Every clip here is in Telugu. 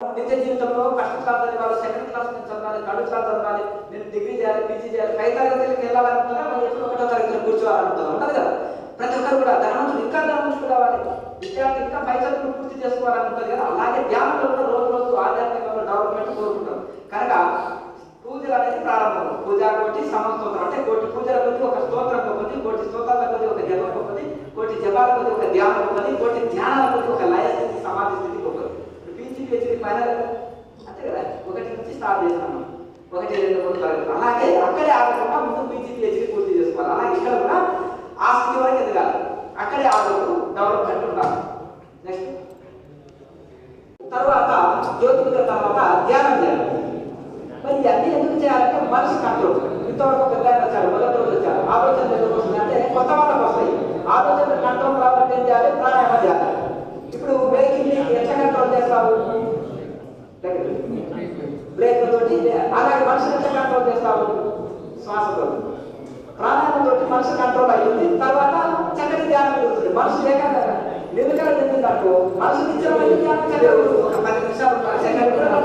నిత్య జీవితంలో ఫస్ట్ క్లాస్ చదవాలి సెకండ్ క్లాస్ నుంచి చదవాలి థర్డ్ క్లాస్ చదవాలి నేను డిగ్రీ చేయాలి పీజీ చేయాలి పై తరగతికి వెళ్ళాలనుకున్నా మళ్ళీ ఎప్పుడు ఒకటో తరగతిలో కూర్చోవాలనుకుంటున్నా ఉండదు కదా? ప్రతి ఒక్కరు కూడా ధనవంతులు ఇంకా ధనవంతులు కావాలి. విద్యార్థి ఇంకా పై చదువులు పూర్తి చేసుకోవాలనుకుంటారు కదా? అలాగే ధ్యానంలో కూడా రోజు రోజు ఆధ్యాత్మికంలో డెవలప్మెంట్ కోరుకుంటాం కనుక పూజలు అనేది ప్రారంభం. పూజ కోటి సమస్తోత్రం. అంటే కోటి పూజల కొద్ది ఒక స్తోత్రం కొద్ది కోటి స్తోత్రాల కొద్ది ఒక జపం కొద్ది కోటి జపాల కొద్ది ఒక ధ్యానం కొద్ది కోటి ధ్యానాల కొద్ది ఒక లయ స్థితి సమాధి స్థితి కొద్ది పీజీ పిహెచ్డి పైన అంతే కదా ఒకటి నుంచి స్టార్ట్ చేస్తాము ఒకటి రెండు మూడు తరగతి అలాగే అక్కడే ఆగకుండా ముందు పీజీ పిహెచ్డి పూర్తి చేసుకోవాలి. అలాగే ఇక్కడ కూడా ఆ స్థితి వరకు ఎదగాలి. అక్కడే ఆగదు డెవలప్మెంట్ ఉండాలి. నెక్స్ట్ తర్వాత జ్యోతిర్గ తర్వాత ధ్యానం చేయాలి. మరి అన్ని ఎందుకు చేయాలంటే మనసు కంట్రోల్ ఇంతవరకు పెద్ద వచ్చారు మొదటి రోజు వచ్చారు ఆలోచన ఎందుకు వస్తుంది అంటే కొత్త వాళ్ళకి వస్తాయి. ఆలోచన కంట్రోల్ రావాలంటే ఏం చేయాలి ప్రాణాయామం చేయాలి ఇప్పుడు బ్రేకింగ్ ఎట్లా కంట్రోల్ చేస్తావు బ్రేక్ అలాగే మనుషులతో ఎట్లా కంట్రోల్ చేస్తావు శ్వాసతో ప్రాణాయామం మనిషి కంట్రోల్ అయ్యింది. తర్వాత చక్కటి ధ్యానం జరుగుతుంది. మనిషి లేకుండా నిలుకల చెందింది అనుకో మనసు నిశ్చలమైంది ధ్యానం చక్కగా ఒక పది నిమిషాలు ఒక సెకండ్ లేకుండా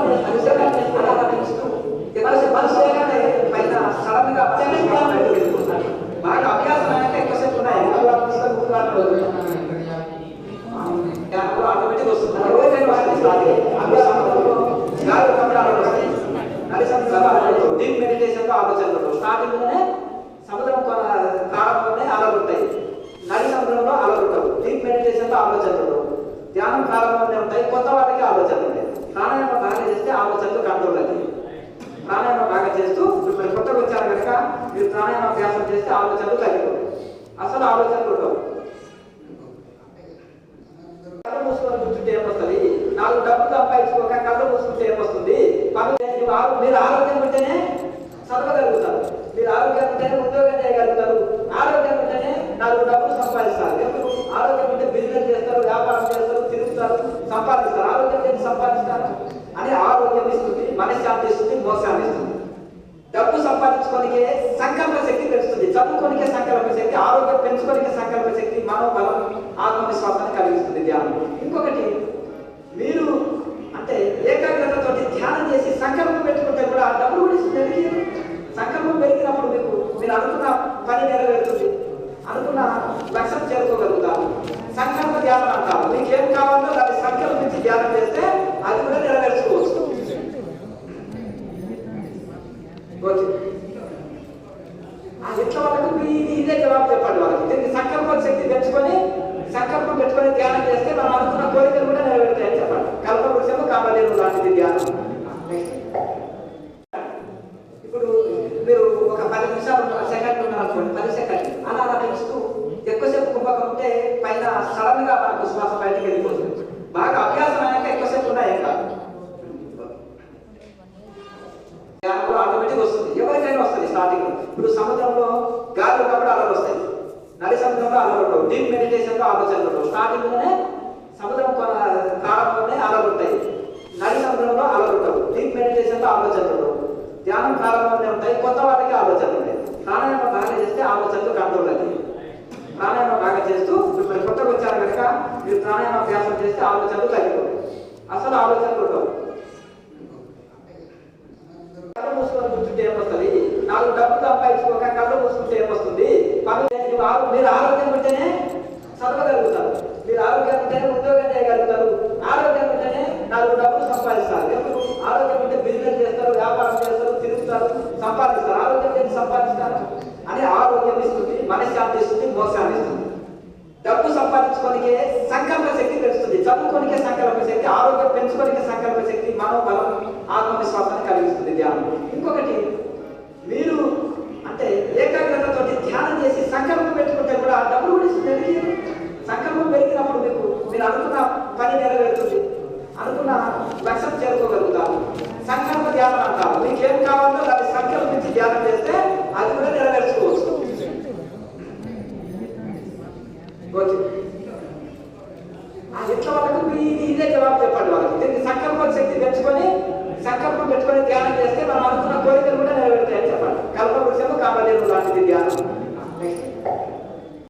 పైన సడన్గా చక్కటి ధ్యానం బాగా అభ్యాసం ఎక్కువసేపు ఉన్నాయి ఆటోమేటిక్ వస్తుంది అది అభ్యాసంలో గాలి కమలాలు వస్తాయి నడి సముద్రాలు డీప్ మెడిటేషన్ ఆలోచనలు స్టార్టింగ్లోనే సముద్రం కొన- ప్రారంభంలోనే అలలు నడి సముద్రంలో అలలు డీప్ మెడిటేషన్లో ఆలోచనలు ధ్యానం ప్రారంభంలోనే ఉంటాయి. కొత్త వాటికి ఆలోచనలు ఉంటాయి. ప్రాణాయామం బాగా చేస్తే ఆలోచనలు కంట్రోల్ అవుతాయి. ప్రాణాయామం బాగా చేస్తూ ఇప్పుడు మీరు కొత్తగా వచ్చారు కనుక మీరు ప్రాణాయామ అభ్యాసం చేస్తే ఆలోచనలు తగ్గిపోతాయి అసలు ఆలోచనలు ఉండవు. కళ్ళు మూసుకొని కూర్చుంటే ఏమొస్తుంది? నాలుగు డబ్బులు సంపాదించుకోక కళ్ళు మూసుకుంటే ఏమొస్తుంది? పనులు మీరు ఆరోగ్యం ఉంటేనే చదవగలుగుతారు. మీరు ఆరోగ్యం ఉంటేనే ఉద్యోగం చేయగలుగుతారు ఆరోగ్యం ఉంటేనే నాలుగు డబ్బులు సంపాదిస్తారు. ఎప్పుడు ఆరోగ్యం ఉంటే బిజినెస్ చేస్తారు వ్యాపారం చేస్తారు తిరుగుతారు సంపాదిస్తారు. ఆరోగ్యం చేసి సంపాదిస్తారు అని ఆరోగ్యం ఇస్తుంది మనశ్శాంతి ఇస్తుంది మోసాన్ని ఇస్తుంది. డబ్బు సంపాదించుకోనికే సంకల్ప శక్తి పెంచుతుంది చదువుకోనికే సంకల్ప శక్తి ఆరోగ్యం పెంచుకోనికే సంకల్ప శక్తి మనోబలం ఆత్మవిశ్వాసాన్ని కలిగిస్తుంది ధ్యానం. ఇంకొకటి మీరు అంటే ఏకాగ్రతతో ధ్యానం చేసి సంకల్పం పెట్టుకుంటే కూడా ఆ డబ్బులు కూడా ఇస్తుంది సంకల్పం పెరిగినప్పుడు మీకు మీరు అడుగుతున్న పని నెరవేరుతుంది అనుకున్న లక్ష్యం చేరుకోగలుగుతారు సంకల్ప ధ్యానం అంటారు మీకు ఏం కావాలో దాన్ని సంకల్పించి ధ్యానం చేస్తే అది కూడా నెరవేర్చుకోవచ్చు ఓకే ఆ ఎట్లా వాళ్ళకు మీ ఇదే జవాబు చెప్పండి వాళ్ళకి దీనికి సంకల్ప శక్తి పెంచుకొని సంకల్పం పెట్టుకొని ధ్యానం చేస్తే మనం అనుకున్న కోరికలు కూడా నెరవేరుతాయని చెప్పండి కల్పవృక్షము కామలేరు లాంటిది ధ్యానం ఇప్పుడు మీరు ఒక పది నిమిషాలు ఒక సెకండ్ ఉన్నారనుకోండి పది సెకండ్ అలా అలా పెంచుతూ ఎక్కువసేపు కుంభకం ఉంటే పైన సడన్గా మనకు శ్వాస బయటకు వెళ్ళిపోతుంది. బాగా అభ్యాసం అయ్యాక ఎక్కువసేపు ఉన్నాయి కాదు. ఆటోమేటిక్ వస్తుంది. ఎవరికైనా వస్తుంది స్టార్టింగ్ ఇప్పుడు సముద్రంలో గాలి ఉన్నప్పుడు అలలు వస్తాయి. నడి సముద్రంలో అలలు ఉండవు. డీప్ మెడిటేషన్లో ఆలోచనలు ఉండవు. స్టార్టింగ్లోనే సముద్రం కొన- అలలు ఉంటాయి. నడి సముద్రంలో అలలు ఉండవు. డీప్ మెడిటేషన్లో ఆలోచనలు ఉండవు. ధ్యానం ప్రారంభంలోనే ఉంటాయి కొత్త వాటికి ఆలోచనలు ఉంటాయి ప్రాణాయామం బాగా చేస్తే ఆలోచనలు కంట్రోల్ అది ప్రాణాయామం బాగా చేస్తూ మిమ్మల్ని కొత్తగా వచ్చారు కనుక మీరు ప్రాణాయామ అభ్యాసం చేస్తే ఆలోచనలు తగ్గిపోతాయి అసలు ఆలోచనలు ఉండవు కళ్ళు మూసుకొని కూర్చుంటే ఏమొస్తుంది? నాలుగు డబ్బులు సంపాదించుకోక కళ్ళు మూసుకుంటే ఏమొస్తుంది? పనులు మీరు ఆరోగ్యం ఉంటేనే చదవగలుగుతారు. మీరు ఆరోగ్యం ఉంటేనే ఉద్యోగం చేయగలుగుతారు. ఆరోగ్యం ఉంటేనే నాలుగు డబ్బులు సంపాదిస్తారు ఎప్పుడు ఆరోగ్యం ఉంటే బిజినెస్ చేస్తారు వ్యాపారం చేస్తారు తిరుగుతారు సంపాదిస్తారు ఆరోగ్యం చేసి సంపాదిస్తారు అని ఆరోగ్యం ఇస్తుంది మనశ్శాంతి ఇస్తుంది డబ్బు సంపాదించుకోనికే సంకల్ప శక్తి పెంచుతుంది చదువుకోనికే సంకల్ప శక్తి ఆరోగ్యం పెంచుకోనికే సంకల్ప శక్తి మనోబలం ఆత్మవిశ్వాసాన్ని కలిగిస్తుంది ధ్యానం. ఇంకొకటి మీరు అంటే ఏకాగ్రతతో ధ్యానం చేసి సంకల్పం పెట్టుకుంటే కూడా ఆ డబ్బులు కూడా సంకల్పం పెరిగినప్పుడు మీకు మీరు అనుకున్న పని నెరవేరుతుంది. అనుకున్న లక్ష్యం చేరుకోగలుగుతారు. సంకల్ప ధ్యానం అంటారు. మీకు ఏం కావాలో